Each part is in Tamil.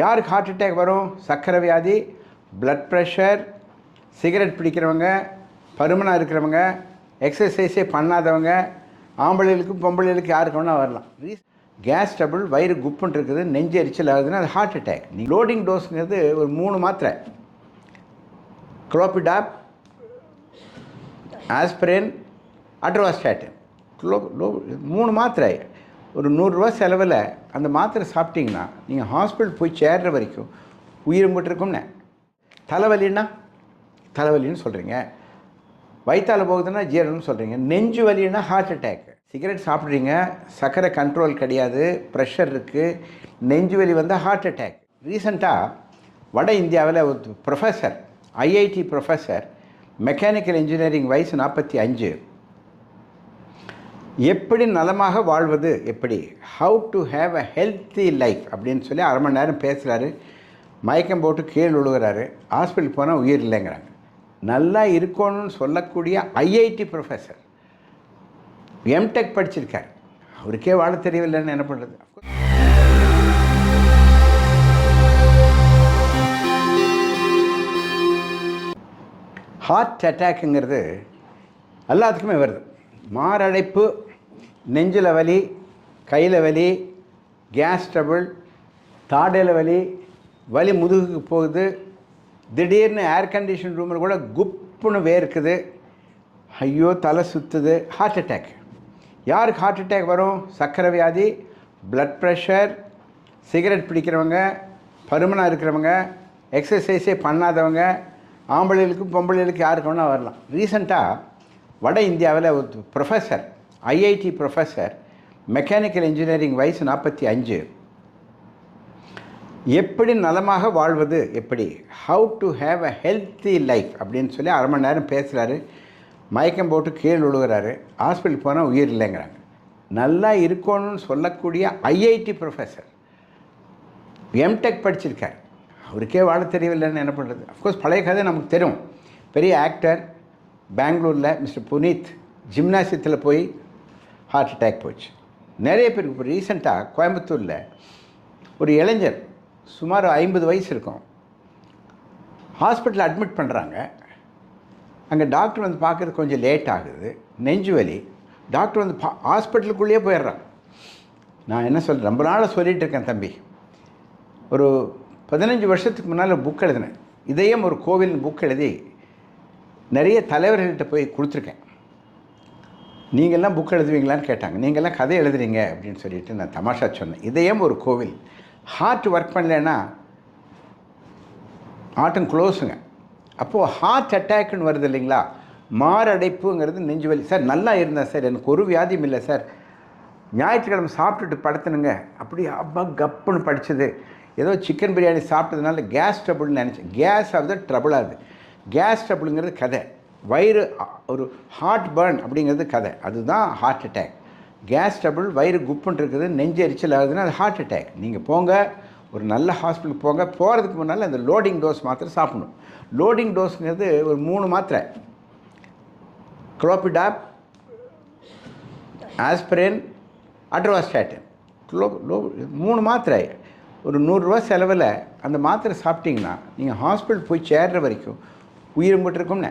யாருக்கு ஹார்ட் அட்டாக் வரும்? சர்க்கரை வியாதி ப்ளட் ப்ரெஷர் சிகரெட் பிடிக்கிறவங்க பருமனாக இருக்கிறவங்க எக்ஸசைஸே பண்ணாதவங்க ஆம்பளைகளுக்கு பொம்பளைகளுக்கு யாருக்கு வேணால் வரலாம். கேஸ் டபுள் வயிறு குப்புன்னு இருக்குது நெஞ்சு எரிச்சல் ஆகுதுன்னா அது ஹார்ட் அட்டாக் நீ லோடிங் டோஸுங்கிறது ஒரு மூணு மாத்திரை. குளோபிடாப் ஆஸ்பிரின் அட்ரோவாஸ்டாட்டின் லோ மூணு மாத்திரை. ஒரு நூறுரூவா செலவில் அந்த மாத்திரை சாப்பிட்டிங்கன்னா நீங்கள் ஹாஸ்பிட்டல் போய் சேர்ற வரைக்கும் உயிரும் போட்டிருக்கும்னே. தலைவலின்னா? தலைவலின்னு சொல்கிறீங்க வயிற்றால் போகுதுன்னா ஜீரணம்னு சொல்கிறீங்க நெஞ்சு வலின்னா ஹார்ட் அட்டாக் சிகரெட் சாப்பிட்றீங்க சர்க்கரை கண்ட்ரோல் கிடையாது ப்ரெஷர் இருக்குது நெஞ்சு வலி வந்தால் ஹார்ட் அட்டாக் ரீசண்டாக வட இந்தியாவில் ஒரு professor IIT professor mechanical engineering வயசு நாற்பத்தி அஞ்சு எப்படி நலமாக வாழ்வது எப்படி? How to have a healthy life அப்படின்னு சொல்லி அரை மணி நேரம் பேசுகிறாரு மயக்கம் போட்டு கீழே விழுகிறாரு. ஹாஸ்பிட்டல் போனால் உயிர் இல்லைங்கிறாங்க. நல்லா இருக்கணும்னு சொல்லக்கூடிய ஐஐடி ப்ரொஃபஸர் எம்டெக் படிச்சிருக்கார். அவருக்கே வாழ தெரியவில்லைன்னு என்ன பண்ணுறது ஹார்ட் அட்டாக்குங்கிறது எல்லாத்துக்குமே வருது. மாரடைப்பு நெஞ்சில் வலி கையில் வலி கேஸ் ட்ரபிள் தாடையில் வலி வலி முதுகுக்கு போகுது. திடீர்னு ஏர் கண்டிஷன் ரூமில் கூட குப்புன்னு வேர்க்குது. ஐயோ தலை சுற்றுது ஹார்ட் அட்டாக் யாருக்கு ஹார்ட் அட்டாக் வரும்? சர்க்கரை வியாதி ப்ளட் ப்ரெஷர் சிகரெட் பிடிக்கிறவங்க பருமனாக இருக்கிறவங்க எக்ஸசைஸே பண்ணாதவங்க ஆம்பளைகளுக்கும் பொம்பளைகளுக்கு யாருக்கு வேணால் வரலாம். ரீசண்டாக வட இந்தியாவில் ஒரு professor IIT professor mechanical engineering வயசு நாற்பத்தி அஞ்சு எப்படி நலமாக வாழ்வது? எப்படி? How to have a healthy life அப்படின்னு சொல்லி அரை மணி நேரம் பேசுகிறாரு மயக்கம் போட்டு கீழே விழுகிறாரு. ஹாஸ்பிட்டல் போனால் உயிர் இல்லைங்கிறாங்க. நல்லா இருக்கணும்னு சொல்லக்கூடிய ஐஐடி ப்ரொஃபஸர் எம்டெக் படிச்சிருக்கார். அவருக்கே வாழ தெரியவில்லைன்னு என்ன பண்ணுறது அஃப்கோர்ஸ் பழைய கதை நமக்கு தெரியும். பெரிய ஆக்டர் பெங்களூரில் மிஸ்டர் புனீத் ஜிம்னாசியத்தில் போய் ஹார்ட் அட்டாக் போச்சு. நிறைய பேருக்கு இப்போ ரீசெண்டாக கோயம்புத்தூரில் ஒரு இளைஞர் சுமார் ஐம்பது வயசு இருக்கும். ஹாஸ்பிட்டலில் அட்மிட் பண்ணுறாங்க அங்கே டாக்டர் வந்து பார்க்குறது கொஞ்சம் லேட் ஆகுது. நெஞ்சு வலி. டாக்டர் வந்து பா ஹாஸ்பிட்டலுக்குள்ளேயே போயிடுறான். நான் என்ன சொல்கிறேன் ரொம்ப நாளாக சொல்லிகிட்டு இருக்கேன் தம்பி. ஒரு பதினஞ்சு வருஷத்துக்கு முன்னால் புக் எழுதினேன். இதயம் ஒரு கோவில் புக் எழுதி நிறைய தலைவர்கள்கிட்ட போய் கொடுத்துருக்கேன். நீங்கள்லாம் புக் எழுதுவீங்களான்னு கேட்டாங்க. நீங்கள்லாம் கதை எழுதுறீங்க அப்படின்னு சொல்லிட்டு நான் தமாஷா சொன்னேன். இதயம் ஒரு கோவில். ஹார்ட் ஒர்க் பண்ணலைன்னா ஹார்ட்டும் க்ளோஸுங்க அப்போது ஹார்ட் அட்டாக்னு வருது இல்லைங்களா? மாரடைப்புங்கிறது நெஞ்சு வலி. சார் நல்லா இருந்தேன் சார் எனக்கு ஒரு வியாதியும் இல்லை சார். ஞாயிற்றுக்கிழமை சாப்பிட்டுட்டு படுத்தணுங்க அப்படி அப்பா கப்புன்னு படித்தது ஏதோ சிக்கன் பிரியாணி சாப்பிட்டதுனால கேஸ் ட்ரபுள்னு நினச்சேன். கேஸ் ஆகுது ட்ரபுள் ஆகுது. கேஸ் ட்ரபுளுங்கிறது கதை. வயிறு ஒரு ஹார்ட் பர்ன் அப்படிங்கிறது கதை. அதுதான் ஹார்ட் அட்டாக் கேஸ் ட்ரபுள் வயிறு குப்புன்னு இருக்குது நெஞ்சு எரிச்சல் ஆகுதுன்னா அது ஹார்ட் அட்டாக் நீங்கள் போங்க ஒரு நல்ல ஹாஸ்பிட்டலுக்கு போங்க. போகிறதுக்கு முன்னால் அந்த லோடிங் டோஸ் மாத்திரை சாப்பிடணும். லோடிங் டோஸுங்கிறது ஒரு மூணு மாத்திரை. குளோபிடாப் ஆஸ்பிரின் அட்ரோஸ்டாட்டின் லோ மூணு மாத்திரை. ஒரு நூறுரூவா செலவில் அந்த மாத்திரை சாப்பிட்டிங்கன்னா நீங்கள் ஹாஸ்பிட்டல் போய் சேர்ற வரைக்கும் உயிரும் இருக்கும்னே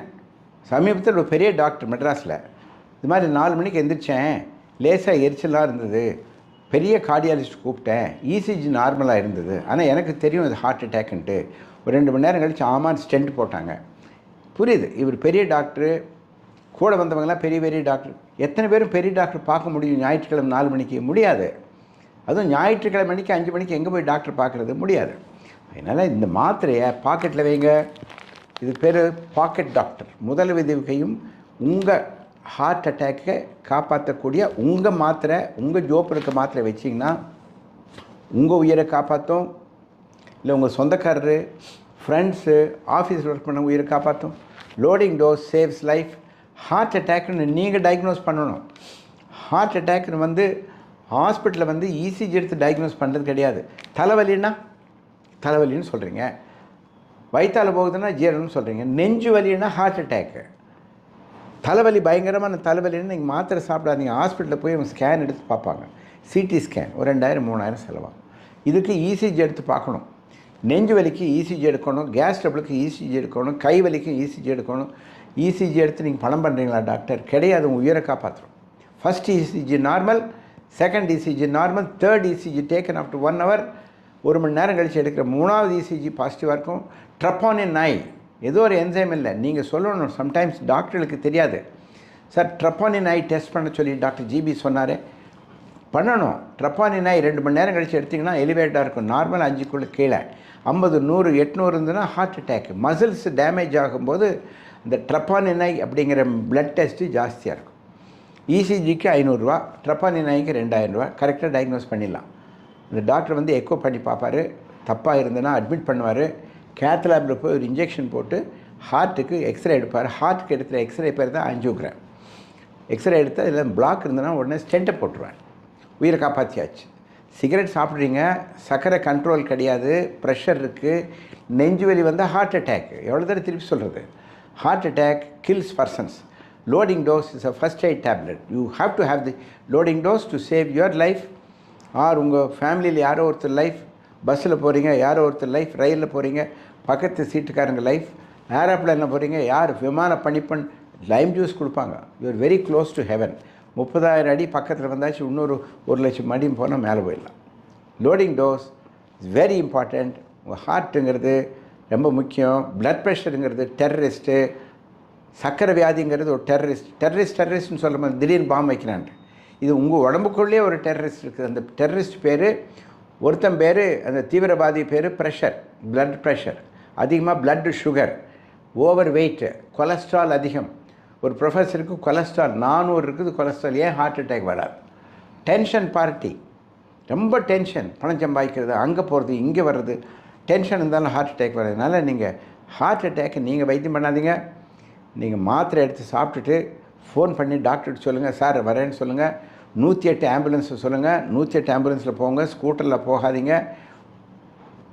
சமீபத்தில் ஒரு பெரிய டாக்டர் மெட்ராஸில். இது மாதிரி நாலு மணிக்கு எந்திரிச்சேன். லேசாக எரிச்சலாக இருந்தது. பெரிய கார்டியாலஜிஸ்ட் கூப்பிட்டேன். இசிஜி நார்மலாக இருந்தது. ஆனால் எனக்கு தெரியும் இது ஹார்ட் அட்டாக்ன்ட்டு ஒரு ரெண்டு மணி நேரம் கழிச்சு ஆமான் ஸ்டென்ட் போட்டாங்க. புரியுது. இவர் பெரிய டாக்டரு. கூட வந்தவங்கலாம் பெரிய பெரிய டாக்டர். எத்தனை பேரும் பெரிய டாக்டர் பார்க்க முடியும்? ஞாயிற்றுக்கிழமை நாலு மணிக்கு. முடியாது. அதுவும் ஞாயிற்றுக்கிழமை மணிக்கு அஞ்சு மணிக்கு எங்கே போய் டாக்டர் பார்க்குறது? முடியாது. அதனால் இந்த மாத்திரையை பாக்கெட்டில் வைங்க. இது பேர் பாக்கெட் டாக்டர் முதல் விதவிகையும் உங்கள் ஹார்ட் அட்டாக்கை காப்பாற்றக்கூடிய உங்கள் மாத்திரை உங்கள் ஜோப்பு இருக்க மாத்திரை வச்சிங்கன்னா உங்கள் உயிரை காப்பாற்றும் இல்லை உங்கள் சொந்தக்காரரு ஃப்ரெண்ட்ஸு ஆஃபீஸில் ஒர்க் பண்ண உயிரை காப்பாற்றும் loading dose saves life heart அட்டாக்னு நீங்கள் டயக்னோஸ் பண்ணணும். ஹார்ட் அட்டாக்னு வந்து ஹாஸ்பிட்டலில் வந்து இசிஜி எடுத்து டயக்னோஸ் பண்ணுறது கிடையாது. தலைவலின்னா தலைவலின்னு சொல்கிறீங்க வயிற்றால் போகுதுன்னா ஜீரணம்னு சொல்கிறீங்க நெஞ்சு வலின்னா ஹார்ட் அட்டாக்கு தலைவலி பயங்கரமான தலைவலின்னு நீங்கள் மாத்திரை சாப்பிடாதீங்க. ஹாஸ்பிட்டலில் போய் அவங்க ஸ்கேன் எடுத்து பார்ப்பாங்க. சிடி ஸ்கேன் ஒரு ரெண்டாயிரம் மூணாயிரம் செலவாகும். இதுக்கு இசிஜி எடுத்து பார்க்கணும். நெஞ்சு வலிக்கு இசிஜி எடுக்கணும். கேஸ் டபுளுக்கு இசிஜி எடுக்கணும். கை வலிக்கு இசிஜி எடுக்கணும். இசிஜி எடுத்து நீங்கள் பணம் பண்ணுறீங்களா டாக்டர் கிடையாது. உங்கள் உயிரை காப்பாற்றும் first ECG normal second ECG normal third ECG taken after one hour ஒரு மணி நேரம் கழித்து எடுக்கிற மூணாவது இசிஜி பாசிட்டிவாக இருக்கும். ட்ரப்பானின் நாய். ஏதோ ஒரு என்சைம் இல்லை. நீங்கள் சொல்லணும். சம்டைம்ஸ் டாக்டர்களுக்கு தெரியாது. சார் ட்ரப்பானின் நாய் டெஸ்ட் பண்ண சொல்லி டாக்டர் ஜிபி சொன்னார். பண்ணணும். ட்ரப்பானின் நாய் ரெண்டு மணி நேரம் கழித்து எடுத்திங்கன்னா எலிவேட்டாக இருக்கும். நார்மல் அஞ்சுக்குள்ளே கீழே. ஐம்பது நூறு எட்நூறு இருந்ததுன்னா ஹார்ட் அட்டாக் மசில்ஸ் டேமேஜ் ஆகும்போது இந்த ட்ரப்பானின் நாய் அப்படிங்கிற பிளட் டெஸ்ட்டு ஜாஸ்தியாக இருக்கும். இசிஜிக்கு ஐநூறுரூவா ட்ரப்பானின் நாய்க்கு ரெண்டாயிரரூவா கரெக்டாக டயக்னோஸ் பண்ணிடலாம். இந்த டாக்டர் வந்து எக்கோ பண்ணி பார்ப்பார். தப்பாக இருந்ததுன்னா அட்மிட் பண்ணுவார். கேத் லேபில் போய் ஒரு இன்ஜெக்ஷன் போட்டு ஹார்ட்டுக்கு எக்ஸ்ரே எடுப்பார். ஹார்ட்டுக்கு எடுக்கிற எக்ஸ்ரே பேர் தான் அஞ்சுக்கிறேன் எக்ஸ்ரே எடுத்து அதில் பிளாக் இருந்ததுன்னா உடனே ஸ்டென்ட்டை போட்டுருவேன். உயிரை காப்பாற்றியாச்சு சிகரெட் சாப்பிட்றீங்க. சர்க்கரை கண்ட்ரோல் கிடையாது. ப்ரெஷர் இருக்குது நெஞ்சு வலி வந்தால் ஹார்ட் அட்டாக் எவ்வளோ தடவை திருப்பி சொல்கிறது heart attack kills persons loading dose is a first aid tablet you have to have the loading dose to save your life or உங்கள் ஃபேமிலியில் யாரோ ஒருத்தர் லைஃப் பஸ்ஸில் போகிறீங்க யாரோ ஒருத்தர் லைஃப் ரயிலில் போகிறீங்க பக்கத்து சீட்டுக்காரங்க லைஃப் ஏரோப்ளைனில் போகிறீங்க யார் விமான பணிப்பெண் லைம் ஜூஸ் கொடுப்பாங்க. You're very close to heaven முப்பதாயிரம் அடி பக்கத்தில் வந்தாச்சு இன்னொரு ஒரு லட்சம் அடியும் போனால் மேலே போயிடலாம். Loading dose is very important உங்கள் ஹார்ட்டுங்கிறது ரொம்ப முக்கியம். பிளட் ப்ரெஷருங்கிறது டெரரிஸ்ட்டு சக்கரை வியாதிங்கிறது ஒரு டெரரிஸ்ட் டெரரிஸ்ட் டெரரிஸ்ட்னு சொல்லும்போது திடீர்னு பாம்பு வைக்கிறான் இது உங்கள் உடம்புக்குள்ளேயே ஒரு டெரரிஸ்ட் இருக்குது. அந்த டெரரிஸ்ட் பேர் ஒருத்தன் பேர் அந்த தீவிரவாதி பேர் ப்ரெஷர் பிளட் ப்ரெஷர் அதிகமாக blood sugar over weight cholesterol அதிகம். ஒரு ப்ரொஃபஸருக்கு கொலஸ்ட்ரால் நானூறு இருக்குது கொலஸ்ட்ரால் ஏன் ஹார்ட் அட்டாக் வராது? டென்ஷன் பார்ட்டி ரொம்ப டென்ஷன் பணம் சம்பாதிக்கிறது அங்கே போகிறது இங்கே வர்றது. டென்ஷன் இருந்தாலும் ஹார்ட் அட்டாக் வர்றதுனால நீங்கள் ஹார்ட் அட்டாக் நீங்கள் வைத்தியம் பண்ணாதீங்க. நீங்கள் மாத்திரை எடுத்து சாப்பிட்டுட்டு ஃபோன் பண்ணி டாக்டர்கிட்ட சொல்லுங்கள் சார் வரேன்னு சொல்லுங்கள் நூற்றி எட்டு ஆம்புலன்ஸை சொல்லுங்கள் நூற்றி எட்டு ஆம்புலன்ஸில் போங்க ஸ்கூட்டரில் போகாதீங்க.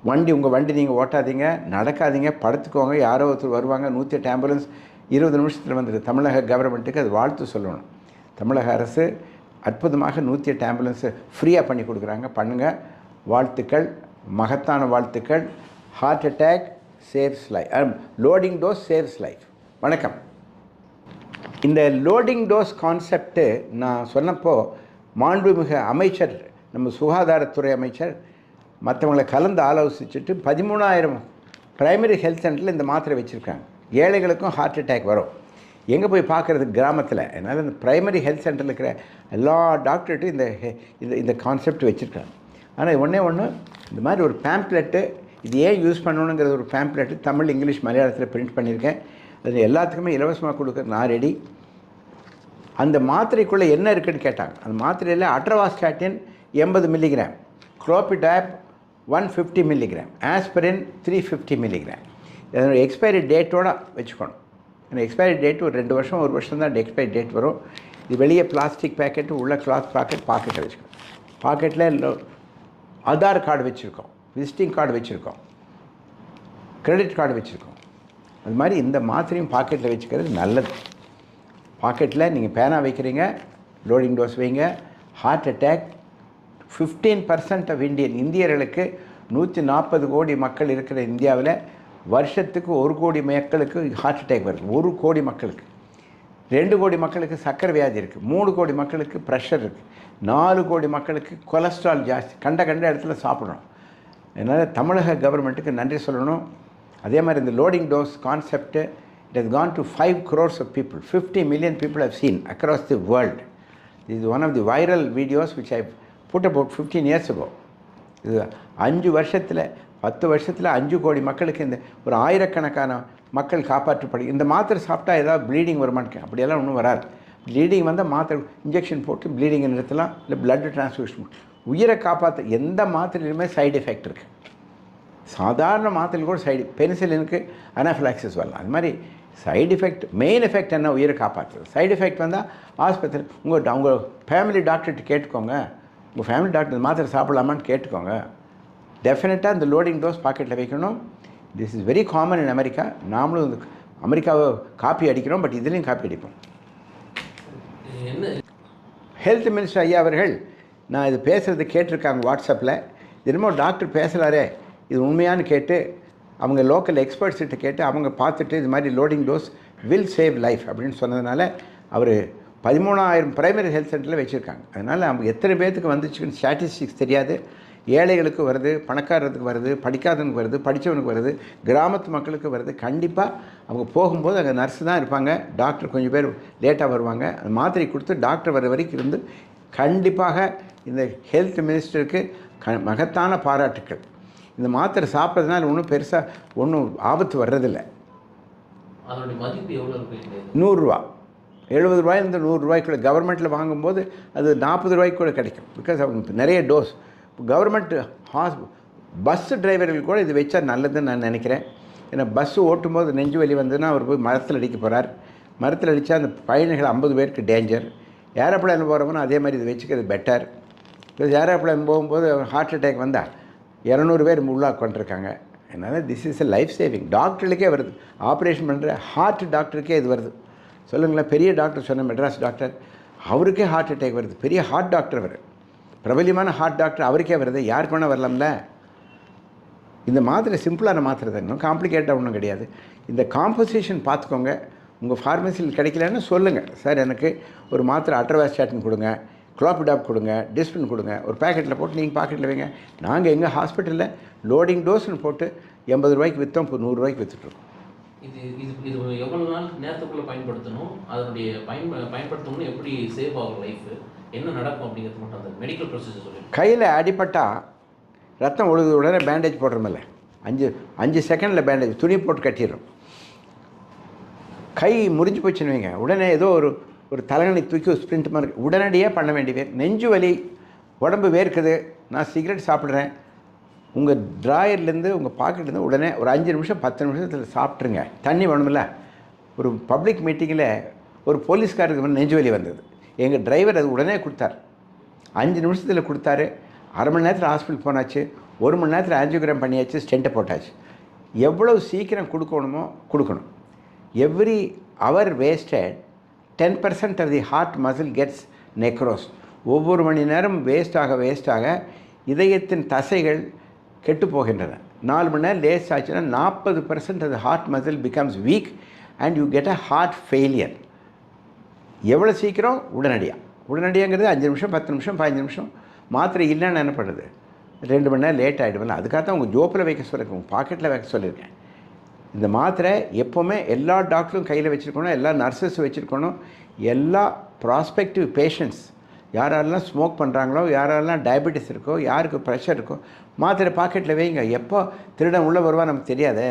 வண்டி உங்கள் வண்டி நீங்கள் ஓட்டாதீங்க நடக்காதீங்க படுத்துக்கோங்க யாரோ ஒருத்தர் வருவாங்க நூற்றி எட்டு ஆம்புலன்ஸ் இருபது நிமிஷத்தில் வந்துடு தமிழக கவர்மெண்ட்டுக்கு அது வாழ்த்து சொல்லணும். தமிழக அரசு அற்புதமாக நூற்றி எட்டு ஆம்புலன்ஸை ஃப்ரீயாக பண்ணி கொடுக்குறாங்க. பண்ணுங்கள் வாழ்த்துக்கள் மகத்தான வாழ்த்துக்கள். Heart attack saves life loading dose saves life வணக்கம். இந்த லோடிங் டோஸ் கான்செப்ட்டு நான் சொன்னப்போ மாண்புமிகு அமைச்சர் நம்ம சுகாதாரத்துறை அமைச்சர் மற்றவங்களை கலந்து ஆலோசிச்சுட்டு பதிமூணாயிரம் ப்ரைமரி ஹெல்த் சென்டரில் இந்த மாத்திரை வச்சுருக்காங்க. ஏழைகளுக்கும் ஹார்ட் அட்டாக் வரும். எங்கே போய் பார்க்குறது கிராமத்தில்? அதனால் இந்த ப்ரைமரி ஹெல்த் சென்டரில் இருக்கிற எல்லா டாக்டர்கிட்டும் இந்த ஹெ- இந்த இந்த கான்செப்ட் வச்சுருக்காங்க. ஆனால் ஒன்றே ஒன்று இந்த மாதிரி ஒரு பேம்ப்ளெட்டு இது ஏன் யூஸ் பண்ணணுங்கிறது ஒரு பேம்ப்ளெட்டு தமிழ் இங்கிலீஷ் மலையாளத்தில் பிரிண்ட் பண்ணியிருக்கேன். அது எல்லாத்துக்குமே இலவசமாக கொடுக்க நான் ரெடி அந்த மாத்திரைக்குள்ளே என்ன இருக்குதுன்னு கேட்டாங்க. அந்த மாத்திரையில் அட்ரவாஸ்டாட்டின் எண்பது milligram குரோபிடாப் one fifty milligram aspirin three fifty milligram இதனோட எக்ஸ்பைரி டேட்டோடு வச்சுக்கணும். அந்த எக்ஸ்பைரி டேட் ஒரு ரெண்டு வருஷம் ஒரு வருஷம் தான் எக்ஸ்பைரி டேட் வரும். இது வெளியே பிளாஸ்டிக் பேக்கெட்டு உள்ள கிளாத் பாக்கெட் பாக்கெட்டில் வச்சுக்கணும். பாக்கெட்டில் ஆதார் கார்டு வச்சுருக்கோம். விசிட்டிங் கார்டு வச்சுருக்கோம். கிரெடிட் கார்டு வச்சுருக்கோம். அது மாதிரி இந்த மாத்திரையும் பாக்கெட்டில் வச்சுக்கிறது நல்லது. பாக்கெட்டில் நீங்கள் பேனா வைக்கிறீங்க லோடிங் டோஸ் வைங்க heart attack fifteen percent of Indian இந்தியர்களுக்கு நூற்றி நாற்பது கோடி மக்கள் இருக்கிற இந்தியாவில் வருஷத்துக்கு ஒரு கோடி மக்களுக்கு ஹார்ட் அட்டாக் வருது. ஒரு கோடி மக்களுக்கு. ரெண்டு கோடி மக்களுக்கு சக்கரை வியாதி இருக்குது மூணு கோடி மக்களுக்கு ப்ரெஷர் இருக்குது நாலு கோடி மக்களுக்கு கொலஸ்ட்ரால் ஜாஸ்தி. கண்ட கண்ட இடத்துல சாப்பிட்றோம் அதனால் தமிழக கவர்மெண்ட்டுக்கு நன்றி சொல்லணும். அதே மாதிரி இந்த loading dose concept it has gone to five crores of people. 50 million people have seen across the world. This is one of the viral videos which I put about 15 years ago. இது அஞ்சு வருஷத்தில் பத்து வருஷத்தில் அஞ்சு கோடி மக்களுக்கு இந்த ஒரு ஆயிரக்கணக்கான மக்கள் காப்பாற்றப்படும் இந்த மாத்திரை சாப்பிட்டா ஏதாவது ப்ளீடிங் வருமான்னு அப்படியெல்லாம் ஒன்றும் வராது. ப்ளீடிங் வந்தால் மாத்திரை இன்ஜெக்ஷன் போட்டு ப்ளீடிங்கை நிறுத்தலாம் இல்லை பிளட் டிரான்ஸ்ஃபியூஷன் உயிரை காப்பாற்ற எந்த மாத்திரையிலுமே சைடு எஃபெக்ட் இருக்குது சாதாரண மாத்திரையில் கூட சைடு பென்சிலினுக்கு அனாஃபிலாக்சிஸ் வரலாம். அது மாதிரி சைடு எஃபெக்ட் மெயின் எஃபெக்ட் என்ன? உயிரை காப்பாற்றுறது சைடு எஃபெக்ட் வந்தால் ஆஸ்பத்திரி உங்கள் உங்கள் ஃபேமிலி டாக்டர்கிட்ட கேட்டுக்கோங்க. உங்கள் ஃபேமிலி டாக்டர் மாத்திரை சாப்பிடலாமான்னு கேட்டுக்கோங்க. டெஃபினட்டாக இந்த லோடிங் டோஸ் பாக்கெட்டில் வைக்கணும். This is very common in America நாமளும் இந்த அமெரிக்காவை காப்பி அடிக்கிறோம் பட் இதுலேயும் காப்பி அடிப்போம். ஹெல்த் மினிஸ்டர் ஐயா அவர்கள் நான் இது பேசுகிறது கேட்டிருக்காங்க வாட்ஸ்அப்பில் என்னமோ டாக்டர் பேசுகிறாரே இது உண்மையான்னு கேட்டு அவங்க லோக்கல் எக்ஸ்பர்ட்ஸ்கிட்ட கேட்டு அவங்க பார்த்துட்டு இது மாதிரி loading dose will save life அப்படின்னு சொன்னதுனால அவர் பதிமூணாயிரம் பிரைமரி ஹெல்த் சென்டரில் வச்சுருக்காங்க. அதனால் அவங்க எத்தனை பேர்த்துக்கு வந்துச்சுன்னு ஸ்டாட்டிஸ்டிக்ஸ் தெரியாது. ஏழைகளுக்கு வருது பணக்காரருக்கு வருது படிக்காதவனுக்கு வருது படித்தவனுக்கு வருது கிராமத்து மக்களுக்கு வருது. கண்டிப்பாக அவங்க போகும்போது அங்கே நர்ஸு தான் இருப்பாங்க. டாக்டர் கொஞ்சம் பேர் லேட்டாக வருவாங்க. அந்த மாத்திரை கொடுத்து டாக்டர் வர வரைக்கும் இருந்து கண்டிப்பாக இந்த ஹெல்த் மினிஸ்டருக்கு க மகத்தான பாராட்டுக்கள். இந்த மாத்திரை சாப்பிட்றதுனால ஒன்றும் பெருசாக ஒன்றும் ஆபத்து வர்றதில்லை? நூறுரூவா எழுபது ரூபாயிலிருந்து நூறுரூவாய்க்குள்ள கவர்மெண்ட்டில் வாங்கும்போது அது நாற்பது ரூபாய்க்கு கூட கிடைக்கும். பிகாஸ் அவங்க நிறைய டோஸ் கவர்மெண்ட் ஹாஸ் பஸ் டிரைவர்கள் கூட இது வச்சா நல்லதுன்னு நான் நினைக்கிறேன். ஏன்னா பஸ்ஸு ஓட்டும்போது நெஞ்சு வலி வந்ததுன்னா அவர் போய் மரத்தில் அடிக்க போகிறார் மரத்தில் அடித்தா அந்த பயணிகள் ஐம்பது பேருக்கு டேஞ்சர் ஏரோப்ளேன் போகிறவனும் அதே மாதிரி இது வச்சுக்கிறது பெட்டர் பிகாஸ் ஏரோப்ளேன் போகும்போது ஹார்ட் அட்டாக் வந்தால் இரநூறு பேர் உள்ளே உட்காந்துருக்காங்க அதனால் this is a life saving டாக்டர்களுக்கே வருது. ஆப்ரேஷன் பண்ணுற ஹார்ட் டாக்டருக்கே இது வருது. சொல்லுங்களேன் பெரிய டாக்டர் சொன்ன மெட்ராஸ் டாக்டர் அவருக்கே ஹார்ட் அட்டாக் வருது. பெரிய ஹார்ட் டாக்டர் அவர். பிரபலியமான ஹார்ட் டாக்டர் அவருக்கே வருது. யாருக்கு வேணால் வரலாம்ல? இந்த மாத்திரை சிம்பிளான மாத்திரை தான். இன்னும் காம்ப்ளிகேட்டாக ஒன்றும் கிடையாது. இந்த காம்போசிஷன் பார்த்துக்கோங்க. உங்கள் ஃபார்மசியில் கிடைக்கலன்னு சொல்லுங்கள் சார் எனக்கு ஒரு மாத்திரை அட்ரவாஸ்டாட்டின் கொடுங்க. குளோபிடாப் கொடுங்க டிஸ்பின் கொடுங்க ஒரு பேக்கெட்டில் போட்டு நீங்கள் பாக்கெட்டில் வைங்க. நாங்கள் எங்கள் ஹாஸ்பிட்டலில் லோடிங் டோஸ்னு போட்டு எண்பது ரூபாய்க்கு விற்றோம் இப்போ நூறுரூவாய்க்கு விற்றுட்ருக்கோம் இது இது இது எவ்வளோ நாள் நேரத்துக்குள்ளே பயன்படுத்தணும்? அதனுடைய பயன் பயன்படுத்தணும்னு எப்படி சேவ் ஆகும் லைஃப் என்ன நடக்கும் அப்படிங்கிறது மட்டும் அந்த மெடிக்கல் ப்ரொசீஜர் சொல்லுங்கள் கையில் அடிபட்டால் ரத்தம் ஒழுகுது உடனே பேண்டேஜ் போடுறோமில்ல அஞ்சு அஞ்சு செகண்டில் பேண்டேஜ் துணி போட்டு கட்டிடுறோம். கை முறிஞ்சு போச்சுன்னு வைங்க. உடனே ஏதோ ஒரு ஒரு தலைகணி தூக்கி ஒரு ஸ்ப்ரிண்ட் மாதிரி உடனடியாக பண்ண வேண்டியது நெஞ்சு வலி உடம்பு வேர்க்குது. நான் சிகரெட் சாப்பிட்றேன். உங்கள் ட்ராயர்லேருந்து உங்கள் பாக்கெட்லேருந்து உடனே ஒரு அஞ்சு நிமிஷம் பத்து நிமிஷத்தில் சாப்பிட்ருங்க தண்ணி வேணுமில்ல ஒரு பப்ளிக் மீட்டிங்கில் ஒரு போலீஸ்காரருக்கு நெஞ்சு வலி வந்தது. எங்கள் டிரைவர் அது உடனே கொடுத்தார். அஞ்சு நிமிஷத்தில் கொடுத்தாரு. அரை மணி நேரத்தில் ஹாஸ்பிட்டல் போனாச்சு. ஒரு மணி நேரத்தில் ஆஞ்சியோகிராம் பண்ணியாச்சு ஸ்டெண்ட்டை போட்டாச்சு. எவ்வளவு சீக்கிரம் கொடுக்கணுமோ கொடுக்கணும். Every hour wasted ten percent of the heart muscle gets necrose ஒவ்வொரு மணி நேரம் வேஸ்ட்டாக வேஸ்ட்டாக இதயத்தின் தசைகள் கெட்டு போகின்றன. நாலு மணி நேரம் லேஸ் ஆச்சுன்னா நாற்பது பர்சன்ட் அது heart muscle becomes weak and you get a heart failure எவ்வளோ சீக்கிரம்? உடனடியாக உடனடியாங்கிறது அஞ்சு நிமிஷம் பத்து நிமிஷம் பதினஞ்சு நிமிஷம். மாத்திரை இல்லைன்னு என்ன பண்ணுறது ரெண்டு மணி நேரம் லேட் ஆகிடுவேன் அதுக்காக தான் உங்கள் ஜோப்பில் வைக்க சொல்லியிருக்கேன் உங்கள் பாக்கெட்டில் வைக்க சொல்லியிருக்கேன். இந்த மாத்திரை எப்போவுமே எல்லா டாக்டரும் கையில் வச்சுருக்கணும் எல்லா நர்சஸ் வச்சுருக்கணும். எல்லா ப்ராஸ்பெக்டிவ் பேஷண்ட்ஸ் யாரெல்லாம் ஸ்மோக் பண்ணுறாங்களோ யாரெல்லாம் டயபெட்டிஸ் இருக்கோ யாருக்கு ப்ரெஷர் இருக்கோ மாத்திரை பாக்கெட்டில் வைங்க. எப்போ திருடன் உள்ளே வருவா நமக்கு தெரியாதே.